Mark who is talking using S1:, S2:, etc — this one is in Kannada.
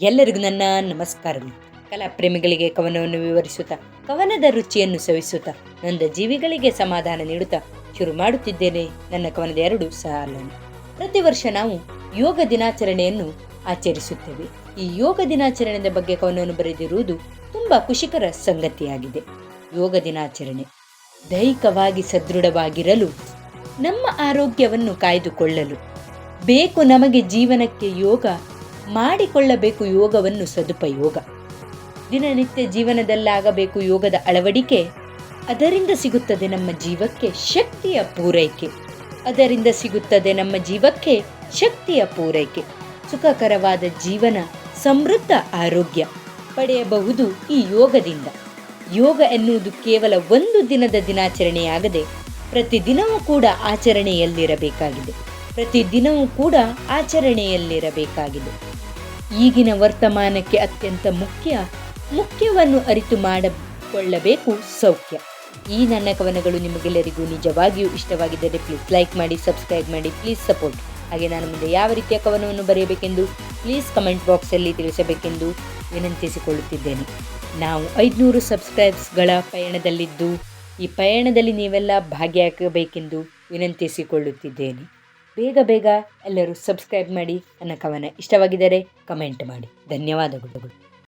S1: ಎಲ್ಲರಿಗೂ ನನ್ನ ನಮಸ್ಕಾರಗಳು ಕಲಾ ಪ್ರೇಮಿಗಳಿಗೆ ಕವನವನ್ನು ವಿವರಿಸುತ್ತಾ, ಕವನದ ರುಚಿಯನ್ನು ಸವಿಸುತ್ತಾ, ನೊಂದ ಜೀವಿಗಳಿಗೆ ಸಮಾಧಾನ ನೀಡುತ್ತಾ ಶುರು ಮಾಡುತ್ತಿದ್ದೇನೆ ನನ್ನ ಕವನದ ಎರಡು ಸಾಲನ್ನು. ಪ್ರತಿ ವರ್ಷ ನಾವು ಯೋಗ ದಿನಾಚರಣೆಯನ್ನು ಆಚರಿಸುತ್ತೇವೆ. ಈ ಯೋಗ ದಿನಾಚರಣೆಯ ಬಗ್ಗೆ ಕವನವನ್ನು ಬರೆದಿರುವುದು ತುಂಬ ಖುಷಿಕರ ಸಂಗತಿಯಾಗಿದೆ. ಯೋಗ ದಿನಾಚರಣೆ ದೈಹಿಕವಾಗಿ ಸದೃಢವಾಗಿರಲು, ನಮ್ಮ ಆರೋಗ್ಯವನ್ನು ಕಾಯ್ದುಕೊಳ್ಳಲು, ಬೇಕು ನಮಗೆ ಜೀವನಕ್ಕೆ ಯೋಗ ಮಾಡಿಕೊಳ್ಳಬೇಕು ಯೋಗವನ್ನು ಸದುಪಯೋಗ. ದಿನನಿತ್ಯ ಜೀವನದಲ್ಲಾಗಬೇಕು ಯೋಗದ ಅಳವಡಿಕೆ, ಅದರಿಂದ ಸಿಗುತ್ತದೆ ನಮ್ಮ ಜೀವಕ್ಕೆ ಶಕ್ತಿಯ ಪೂರೈಕೆ. ಅದರಿಂದ ಸಿಗುತ್ತದೆ ನಮ್ಮ ಜೀವಕ್ಕೆ ಶಕ್ತಿಯ ಪೂರೈಕೆ. ಸುಖಕರವಾದ ಜೀವನ, ಸಮೃದ್ಧ ಆರೋಗ್ಯ ಪಡೆಯಬಹುದು ಈ ಯೋಗದಿಂದ. ಯೋಗ ಎನ್ನುವುದು ಕೇವಲ ಒಂದು ದಿನದ ದಿನಾಚರಣೆಯಾಗದೆ ಪ್ರತಿದಿನವೂ ಕೂಡ ಆಚರಣೆಯಲ್ಲಿರಬೇಕಾಗಿದೆ. ಪ್ರತಿದಿನವೂ ಕೂಡ ಆಚರಣೆಯಲ್ಲಿರಬೇಕಾಗಿದೆ. ಈಗಿನ ವರ್ತಮಾನಕ್ಕೆ ಅತ್ಯಂತ ಮುಖ್ಯ, ಮುಖ್ಯವನ್ನು ಅರಿತು ಮಾಡಿಕೊಳ್ಳಬೇಕು ಸೌಖ್ಯ. ಈ ನನ್ನ ಕವನಗಳು ನಿಮಗೆಲ್ಲರಿಗೂ ನಿಜವಾಗಿಯೂ ಇಷ್ಟವಾಗಿದ್ದರೆ ಪ್ಲೀಸ್ ಲೈಕ್ ಮಾಡಿ ಸಬ್ಸ್ಕ್ರೈಬ್ ಮಾಡಿ ಪ್ಲೀಸ್ ಸಪೋರ್ಟ್ ಹಾಗೆ ನಾನು ಮುಂದೆ ಯಾವ ರೀತಿಯ ಕವನವನ್ನು ಬರೆಯಬೇಕೆಂದು ಪ್ಲೀಸ್ ಕಮೆಂಟ್ ಬಾಕ್ಸಲ್ಲಿ ತಿಳಿಸಬೇಕೆಂದು ವಿನಂತಿಸಿಕೊಳ್ಳುತ್ತಿದ್ದೇನೆ. ನಾವು ಐದುನೂರು ಸಬ್ಸ್ಕ್ರೈಬ್ಸ್ಗಳ ಪಯಣದಲ್ಲಿದ್ದು, ಈ ಪಯಣದಲ್ಲಿ ನೀವೆಲ್ಲ ಭಾಗಿಯಾಗಬೇಕೆಂದು ವಿನಂತಿಸಿಕೊಳ್ಳುತ್ತಿದ್ದೇನೆ. ಬೇಗ ಬೇಗ ಎಲ್ಲರೂ ಸಬ್ಸ್ಕ್ರೈಬ್ ಮಾಡಿ ನನ್ನ ಕವನ ಇಷ್ಟವಾಗಿದ್ದರೆ ಕಮೆಂಟ್ ಮಾಡಿ. ಧನ್ಯವಾದಗಳು.